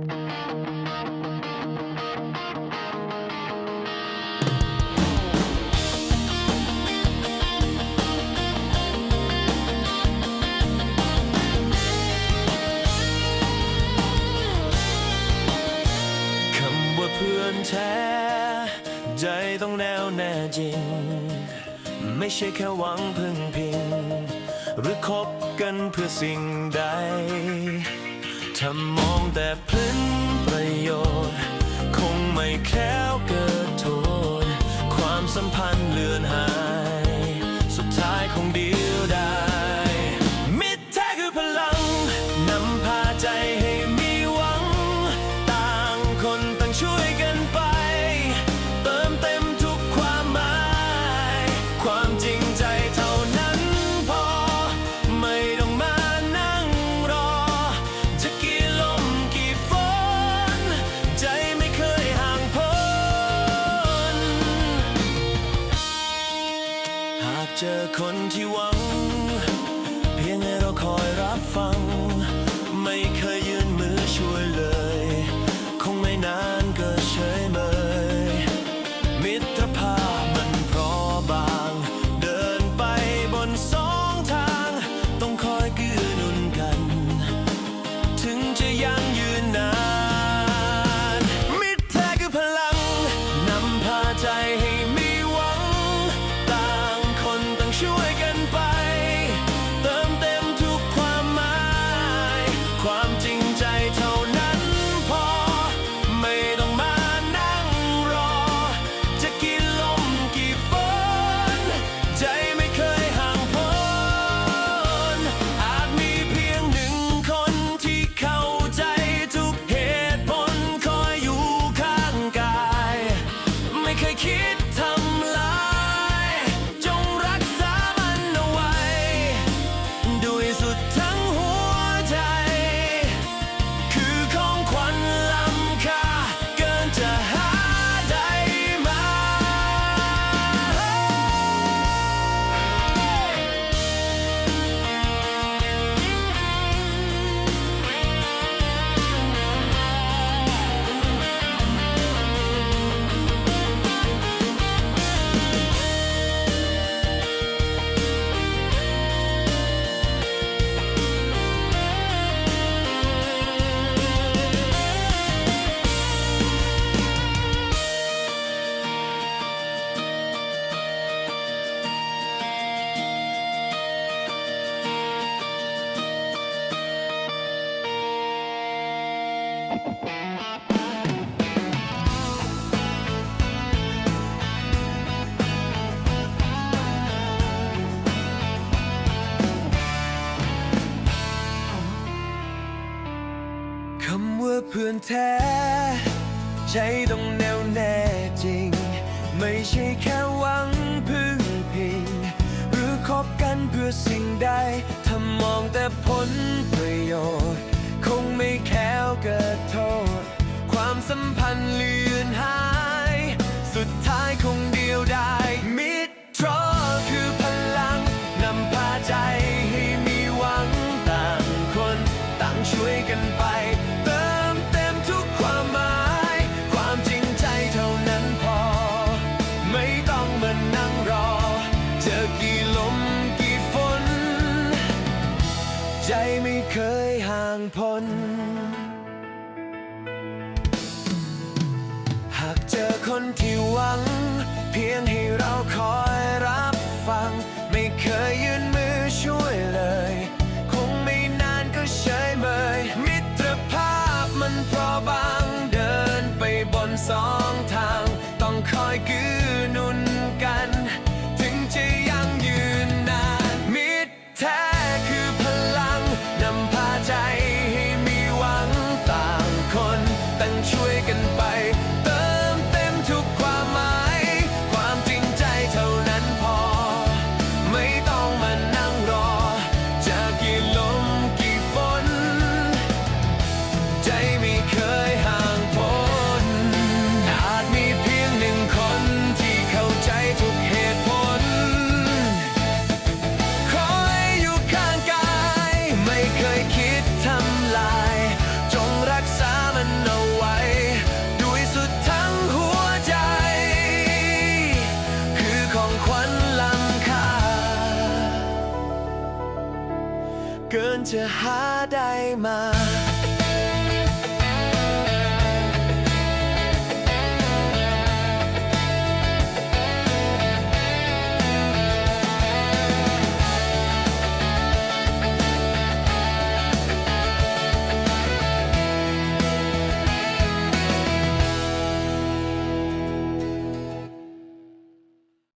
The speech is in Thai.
คำว่าเพื่อนแท้ ใจต้องแน่วแน่จริง ไม่ใช่แค่หวังพึ่งพิง หรือคบกันเพื่อสิ่งใด ถ้ามองแต่พลึ้น เจอคนที่หวัง เพียงให้เราคอยรับฟัง ไม่เคยยื่นมือช่วยเลย คงไม่นานก็เฉยเมย มิตรภาพมันเพราะบาง เดินไปบนสองทาง ต้องคอยเกื้อหนุนกัน ถึงจะยังยืนนาน มิตรแท้คือพลังนำพาใจให้ คำว่าเพื่อนแท้ ใจต้องแน่วแน่จริง ไม่ใช่แค่หวังพึ่งพิง หรือคบกันเพื่อสิ่งใดถ้ามองแต่ผลประโยชน์ ไม่แค้วเกิดโทษ ความสัมพันธ์เลือนหาย สุดท้ายคงเดียวดายมิตรคือพลังนำพาใจให้มีหวังต่างคนต่างช่วยกันไป เติมเต็มทุกความหมาย ความจริงใจเท่านั้นพอ ไม่ต้องมานั่งรอ เจอกี่ลมกี่ฝน ใจไม่เคยห่างพ้น คนที่หวั จะหาได้มา